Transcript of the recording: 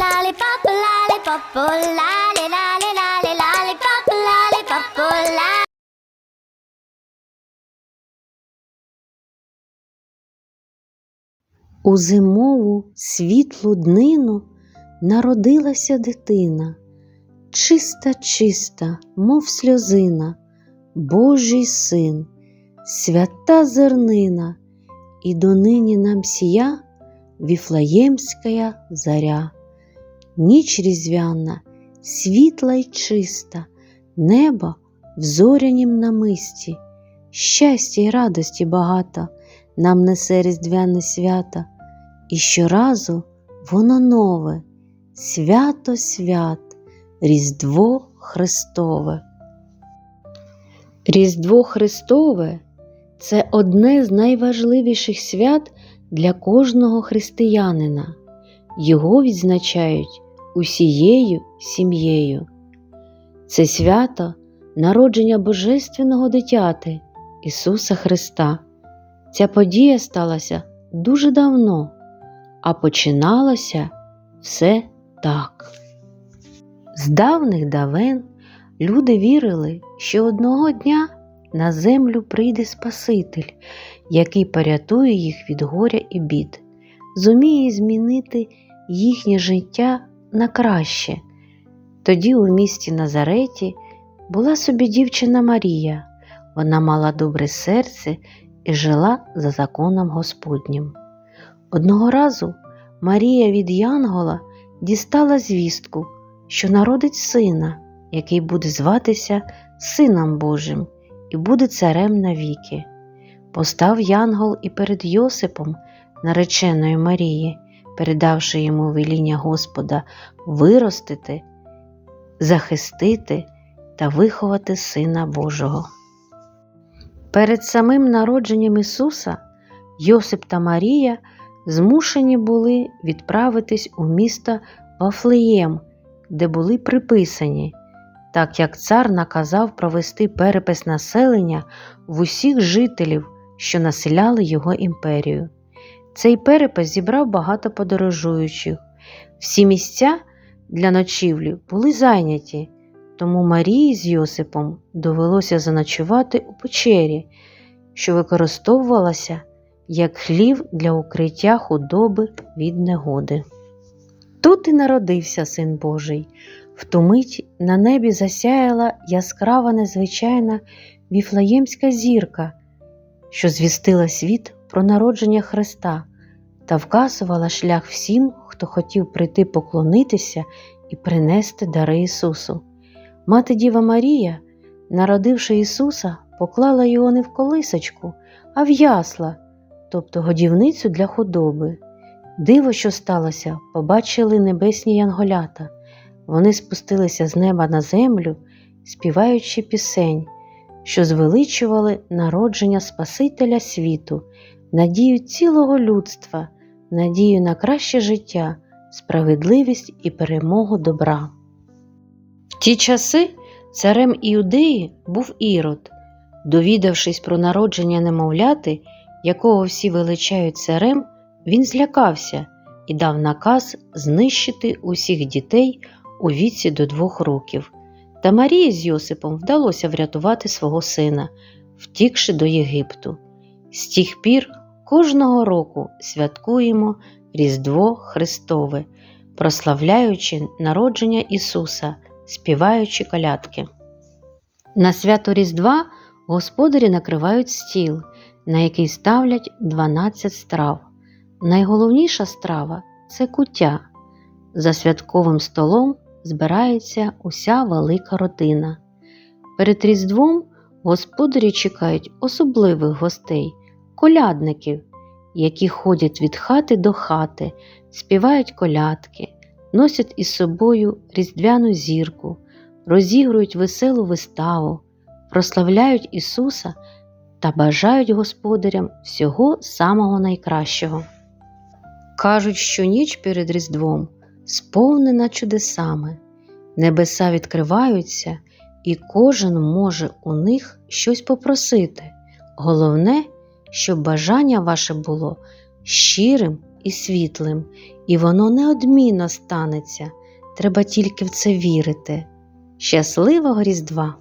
lollipop, lollipop, lolly, lollipop, lollipop. У зимову світлу днину народилася дитина, чиста, чиста, мов сльозина, Божий син, свята зернина, і донині нам сія віфлеємська заря. Ніч різдвяна, світла й чиста, небо в зорянім намисті, щастя й радості багато нам несе різдвяне свято, і щоразу воно нове, свято свят, Різдво Христове. Різдво Христове це одне з найважливіших свят для кожного християнина. Його відзначають усією сім'єю. Це свято народження Божественного дитяти Ісуса Христа. Ця подія сталася дуже давно, а починалося все так. З давних давен люди вірили, що одного дня на землю прийде Спаситель, який порятує їх від горя і бід, зуміє змінити їхнє життя на краще. Тоді у місті Назареті була собі дівчина Марія. Вона мала добре серце і жила за законом Господнім. Одного разу Марія від Янгола дістала звістку, що народить сина, який буде зватися Сином Божим і буде царем навіки. Постав Янгол і перед Йосипом, нареченою Марії, передавши йому веління Господа виростити, захистити та виховати Сина Божого. Перед самим народженням Ісуса Йосип та Марія змушені були відправитись у місто Вафлеєм, де були приписані, так як цар наказав провести перепис населення в усіх жителів, що населяли його імперію. Цей перепис зібрав багато подорожуючих. Всі місця для ночівлі були зайняті, тому Марії з Йосипом довелося заночувати у печері, що використовувалася як хлів для укриття худоби від негоди. Тут і народився Син Божий. В ту мить на небі засяяла яскрава незвичайна віфлеємська зірка, що звістила світ про народження Христа та вказувала шлях всім, хто хотів прийти поклонитися і принести дари Ісусу. Мати Діва Марія, народивши Ісуса, поклала його не в колисочку, а в ясла, тобто годівницю для худоби. Диво, що сталося, побачили небесні янголята. Вони спустилися з неба на землю, співаючи пісень, що звеличували народження Спасителя світу, надію цілого людства, надію на краще життя, справедливість і перемогу добра. В ті часи царем Іудеї був Ірод. Довідавшись про народження немовляти, якого всі величають царем, він злякався і дав наказ знищити усіх дітей у віці до двох років. Та Марії з Йосипом вдалося врятувати свого сина, втікши до Єгипту. З тих пір кожного року святкуємо Різдво Христове, прославляючи народження Ісуса, співаючи колядки. На свято Різдва господарі накривають стіл, на який ставлять 12 страв. Найголовніша страва це куття. За святковим столом збирається уся велика родина. Перед Різдвом господарі чекають особливих гостей, колядників, які ходять від хати до хати, співають колядки, носять із собою різдвяну зірку, розігрують веселу виставу, прославляють Ісуса та бажають господарям всього самого найкращого. Кажуть, що ніч перед Різдвом сповнена чудесами, небеса відкриваються, і кожен може у них щось попросити. Головне, щоб бажання ваше було щирим і світлим, і воно неодмінно станеться. Треба тільки в це вірити. Щасливого Різдва!